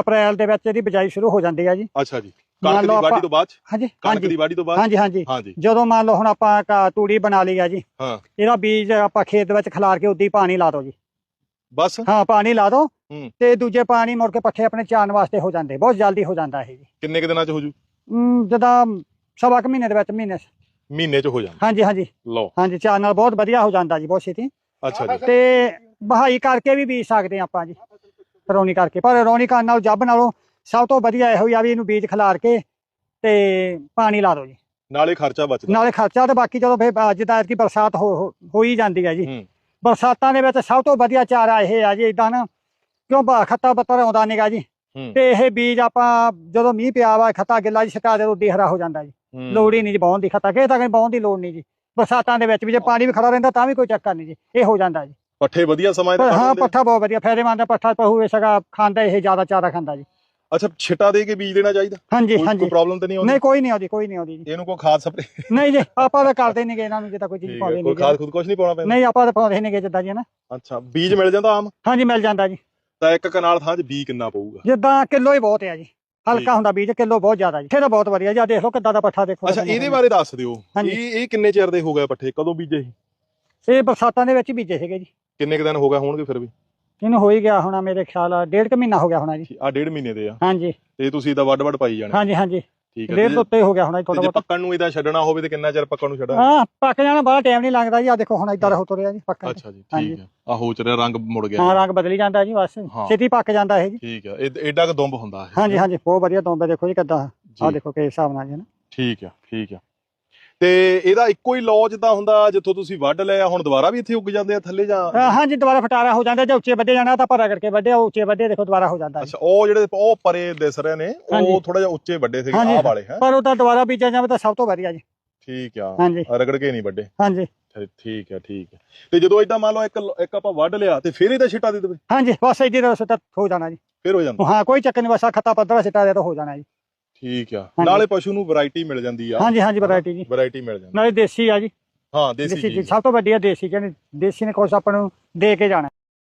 ਅਪ੍ਰੈਲ ਦੇ ਵਿੱਚ ਇਹਦੀ ਬਿਜਾਈ ਸ਼ੁਰੂ ਹੋ ਜਾਂਦੀ ਆ ਜੀ। ਅੱਛਾ ਜੀ। ਕਣਕ ਦੀ ਵਾਢੀ ਤੋਂ ਬਾਅਦ? ਹਾਂਜੀ ਕਣਕ ਦੀ ਵਾਢੀ ਤੋਂ ਬਾਅਦ? ਹਾਂਜੀ ਹਾਂਜੀ। ਜਦੋਂ ਮੰਨ ਲਓ ਹੁਣ ਆਪਾਂ ਤੂੜੀ ਬਣਾ ਲਈ ਆ ਜੀ ਹਾਂ। ਇਹਦਾ ਬੀਜ ਆਪਾਂ ਖੇਤ ਵਿੱਚ ਖਿਲਾਰ ਕੇ ਉੱਦੀ ਪਾਣੀ ਲਾ ਦਿਓ ਜੀ। ਬਸ? ਹਾਂ ਪਾਣੀ ਲਾ ਹੂੰ। ਤੇ ਦੂਜੇ ਪਾਣੀ ਮੁੜ ਕੇ ਪੱਠੇ ਆਪਣੇ ਚਾਣ ਵਾਸਤੇ ਹੋ ਜਾਂਦੇ ਬਹੁਤ ਜਲਦੀ ਹੋ ਜਾਂਦਾ ਇਹ ਜੀ। ਕਿੰਨੇ ਕੁ ਦਿਨਾਂ 'ਚ ਹੋ ਜੂ? ਜਿੱਦਾਂ ਸਵਾ ਕੁ ਮਹੀਨੇ ਦੇ ਵਿੱਚ ਮਹੀਨੇ ਮਹੀਨੇ 'ਚ ਹੋ ਜਾਂਦਾ। ਹਾਂਜੀ ਹਾਂਜੀ। ਲਓ। ਹਾਂਜੀ ਚਾਣ ਨਾਲ ਬਹੁਤ ਵਧੀਆ ਹੋ ਜਾਂਦਾ ਜੀ ਬਹੁਤ ਛੇਤੀ। ਅੱਛਾ ਜੀ। ਤੇ ਬਹਾਈ ਕਰਕੇ ਵੀ ਬੀਜ ਸਕਦੇ ਆਪਾਂ ਜੀ। ਰੌਣੀ ਕਰਕੇ। ਪਰ ਰੌਣੀ ਕਰਨ ਨਾਲ ਜੱਬ ਨਾਲੋਂ ਸਭ ਤੋਂ ਵਧੀਆ ਇਹੋ ਹੀ ਆ ਵੀ ਇਹਨੂੰ ਬੀਜ ਖਿਲਾਰ ਕੇ ਤੇ ਪਾਣੀ ਲਾ ਦਿਓ ਜੀ। ਨਾਲੇ ਖਰਚਾ ਬਚਦਾ। ਨਾਲੇ ਖਰਚਾ ਤੇ ਬਾਕੀ ਜਦੋਂ ਫਿਰ ਅੱਜ ਦਾ ਕਿ ਬਰਸਾਤ ਹੋ ਹੋ- ਜਾਂਦੀ ਹੈ ਜੀ। ਬਰਸਾਤਾਂ ਦੇ ਵਿੱਚ ਸਭ ਤੋਂ ਵਧੀਆ ਚਾਰਾ ਇਹ ਆ ਜੀ ਇਦਾਂ ਨਾ ਕਿਉਂ ਬਾ ਖੱਤਾ ਬੱਤਰ ਆਉਂਦਾ ਨਹੀਂਗਾ ਜੀ। ਤੇ ਇਹ ਬੀਜ ਆਪਾਂ ਜਦੋਂ ਮੀਂਹ ਪਿਆ ਵਾ ਖੱਤਾ ਗਿੱਲਾ ਜੀ ਛਟਾ ਦੇ ਉੱਦੀ ਹਰਾ ਹੋ ਜਾਂਦਾ ਜੀ। ਲੋੜ ਹੀ ਨਹੀਂ ਜੀ ਬਾਉਣ ਦੀ ਖੱਤਾ ਕਿਸੇ ਤੱਕ ਬਾਉਣ ਦੀ ਲੋੜ ਨਹੀਂ ਜੀ। ਬਰਸਾਤਾਂ ਦੇ ਵਿੱਚ ਵੀ ਜੇ ਪਾਣੀ ਵੀ ਖੜਾ ਰਹਿੰਦਾ ਤਾਂ ਵੀ ਕੋਈ ਚੱਕਰ ਨਹੀਂ ਜੀ। ਇਹ ਹੋ ਜਾਂਦਾ ਜੀ। ਪੱਠੇ ਵਧੀਆ ਸਮਾਂ ਤੇ ਹਾਂ ਪੱਠਾ ਬਹੁਤ ਵਧੀਆ ਫਾਇਦੇਮੰਦ ਹੈ ਪੱਠਾ ਪਹੂ ਸਗਾ ਖਾਂਦਾ ਇਹ ਜ਼ਿਆਦਾ ਚਾਰਾ ਖਾਂਦਾ ਜੀ। ਅੱਛਾ ਛਿੱਟਾ ਦੇ ਕੇ ਬੀਜ ਦੇਣਾ ਚਾਹੀਦਾ? ਹਾਂਜੀ ਕੋਈ ਹਾਂਜੀ। ਪ੍ਰੋਬਲਮ ਤਾਂ ਨਹੀਂ ਆਉਂਦੀ? ਨਹੀਂ ਕੋਈ ਨਹੀਂ ਆਉਂਦੀ ਕੋਈ ਨਹੀਂ ਆਉਂਦੀ ਜੀ। ਇਹਨੂੰ ਕੋਈ ਖਾਦ ਸਪਰੇ ਨਹੀਂ ਜੀ ਆਪਾਂ ਤਾਂ ਕਰਦੇ ਨਹੀਂਗੇ ਇਹਨਾਂ ਨੂੰ ਜਿੱਦਾਂ ਕੋਈ ਚੀਜ਼ ਪਾਉਂਦੇ ਕੋਈ ਨਹੀਂ ਖਾਦ ਖੁਦ ਕੁਝ ਨਹੀਂ ਪਾਉਣਾ ਪੈਂਦਾ? ਨਹੀਂ ਆਪਾਂ ਤਾਂ ਪਾਉਂਦੇ ਨਹੀਂਗੇ ਜਿੱਦਾਂ ਜੀ ਨਾ ਅੱਛਾ ਬੀਜ ਮਿਲ ਜਾਂਦਾ ਆਮ? ਹਾਂਜੀ ਮਿਲ ਜਾਂਦਾ ਜੀ। ਤਾਂ ਇੱਕ ਕਨਾਲ ਥਾਂ 'ਚ ਬੀ ਕਿੰਨਾ ਪਊਗਾ? ਜਿੱਦਾਂ ਕਿਲੋ ਹੀ ਬਹੁਤ ਹੈ ਜੀ। ਹਲਕਾ ਹੁੰਦਾ ਬੀਜ ਕਿਲੋ ਬਹੁਤ ਜ਼ਿਆਦਾ ਜੀ। ਤਾਂ ਬਹੁਤ ਵਧੀਆ ਜੀ ਦੇਖ ਲਓ ਕਿੱਦਾਂ ਦਾ ਪੱਠਾ ਦੇਖੋ। ਅੱਛਾ ਇਹਦੇ ਬਾਰੇ ਦੱਸ ਦਿਓ। ਇਹ ਇਹ ਕਿੰਨੇ ਚਿਰ ਦੇ ਹੋ ਗਏ ਪੱਠੇ? ਕਦੋਂ ਬੀਜੇ ਸੀ? ਇਹ ਬਰਸਾਤਾਂ ਦੇ ਵਿੱਚ ਬੀਜੇ ਸੀਗੇ ਜੀ। ਕਿੰਨੇ ਕੁ ਦਿਨ ਹੋ ਗਏ ਹੋਣਗੇ ਫਿਰ ਵੀ? ਇਹਨੂੰ ਹੋ ਹੀ ਗਿਆ ਹੋਣਾ ਮੇਰੇ ਖਿਆਲ ਆ ਡੇਢ ਕੁ ਮਹੀਨਾ ਹੋ ਗਿਆ ਹੋਣਾ ਜੀ। ਆ ਡੇਢ ਮਹੀਨੇ ਦੇ ਆ? ਹਾਂਜੀ। ਤੇ ਤੁਸੀਂ ਇਹਦਾ ਵੱਡ ਵੱਡ ਪਾਈ ਜਾਣਾ। ਹਾਂਜੀ ਹਾਂਜੀ। ਠੀਕ ਹੈ ਡੇਢ ਤੇ ਉੱਤੇ ਹੋ ਗਿਆ ਹੋਣਾ ਜੀ ਥੋੜਾ ਜੇ ਬਹੁਤ। ਪੱਕਣ ਨੂੰ ਇਹਦਾ ਛੱਡਣਾ ਹੋਵੇ ਤੇ ਕਿੰਨਾ ਚਿਰ ਪੱਕਣ ਨੂੰ ਛੱਡਣਾ? ਹਾਂ ਪੱਕ ਜਾਣਾ ਬੜਾ ਟਾਈਮ ਨਹੀਂ ਲੱਗਦਾ ਜੀ ਆ ਦੇਖੋ ਹੁਣ ਇਦਾਂ ਹੋ ਤੁਰਿਆ ਜੀ ਪੱਕਾ ਅੱਛਾ ਜੀ। ਠੀਕ ਹੈ ਆ ਹੋ ਚਰਿਆ ਰੰਗ ਮੁੜ ਗਿਆ ਹਾਂ। ਰੰਗ ਬਦਲੀ ਜਾਂਦਾ ਜੀ ਬਸ। ਹਾਂ। ਛੇਤੀ ਪੱਕ ਜਾਂਦਾ ਇਹ ਜੀ। ਠੀਕ ਹੈ ਐਡਾ ਕ ਦੁੰਬ ਹੁੰਦਾ ਹੈ ਹਾਂਜੀ ਹਾਂਜੀ ਬਹੁਤ ਵਧੀਆ ਤੋਂਬੇ ਦੇਖੋ ਜੀ ਕਿੱਦਾਂ। ਆ। ਦੇਖੋ ਕਿਸ ਹਿਸਾਬ ਨਾਲ ਜੀ ਨਾ। ਠੀਕ ਆ ਠੀਕ ਆ। ਤੇ ਇਹਦਾ ਇੱਕੋ ਹੀ ਲੌ ਜਿੱਦਾਂ ਹੁੰਦਾ ਜਿੱਥੋਂ ਤੁਸੀਂ ਵੱਢ ਲਿਆ ਹੁਣ ਦੁਬਾਰਾ ਵੀ ਇੱਥੇ ਉੱਗ ਜਾਂਦੇ ਆ ਥੱਲੇ ਜਾਂ ਅ, ਹਾਂਜੀ ਦੁਬਾਰਾ ਫਟਾਰਾ ਹੋ ਜਾਂਦਾ ਜੇ ਉੱਚੇ ਵੱਡੇ ਜਾਣਾ ਤਾਂ ਭਰਾ ਕਰਕੇ ਵੱਡੇ ਉੱਚੇ ਵੱਡੇ ਦੇਖੋ ਦੁਬਾਰਾ ਹੋ ਜਾਂਦਾ ਜੀ। ਅੱਛਾ ਉਹ ਜਿਹੜੇ ਉਹ ਪਰੇ ਦਿਸ ਰਹੇ ਨੇ ਹਾਂਜੀ। ਉਹ ਥੋੜਾ ਜਿਹਾ ਉੱਚੇ ਵੱਡੇ ਸੀਗੇ ਹਾਂਜੀ। ਆਹ ਵਾਲੇ ਹੈ? ਪਰ ਉਹ ਤਾਂ ਦੁਬਾਰਾ ਬੀਜਿਆ ਜਾਵੇ ਤਾਂ ਸਭ ਤੋਂ ਵਧੀਆ ਜੀ। ਠੀਕ ਆ ਹਾਂਜੀ। ਰਗੜ ਕੇ ਨਹੀਂ ਵੱਡੇ ਹਾਂਜੀ। ਠੀ- ਠੀਕ ਆ ਠੀਕ ਆ। ਤੇ ਜਦੋਂ ਏਦਾਂ ਮੰਨ ਲਓ ਇੱਕ ਇੱਕ ਆਪਾਂ ਵੱਢ ਲਿਆ ਤੇ ਫਿਰ ਇਹਦਾ ਛਿੱਟਾ ਦੇ ਦੇਵੇ? ਹਾਂਜੀ ਬਸ ਇੱਦੀ ਦਾ ਸਿੱਟਾ ਹੋ ਜਾਣਾ ਜੀ। ਫਿਰ ਹੋ ਜਾਂਦਾ। ਹਾਂ ਕੋਈ ਚੱਕਰ ਨਹੀਂ ਬਸ ਆਹ ਖੱਤਾ ਪੱਧਰਾ ਸਿੱਟਾ ਦੇ ਤਾਂ ਹੋ ਜਾਣਾ ਜੀ। ਠੀਕ ਆ। ਹਾਂਜੀ। ਨਾਲੇ ਪਸ਼ੂ ਨੂੰ ਵੈਰਾਈਟੀ ਮਿਲ ਜਾਂਦੀ ਆ। ਹਾਂਜੀ ਹਾਂਜੀ ਵੈਰਾਈਟੀ ਜੀ। ਵੈਰਾਈਟੀ ਮਿਲ ਜਾਂਦੀ ਨਾਲੇ ਦੇਸੀ ਆ ਜੀ। ਹਾਂ ਦੇਸੀ ਦੇਸੀ ਚੀਜ਼ ਸਭ ਤੋਂ ਵੱਡੀ ਆ ਦੇਸੀ ਕਹਿੰਦੇ ਦੇਸੀ ਨੇ ਕੁਛ ਆਪਾਂ ਨੂੰ ਦੇ ਕੇ ਜਾਣਾ।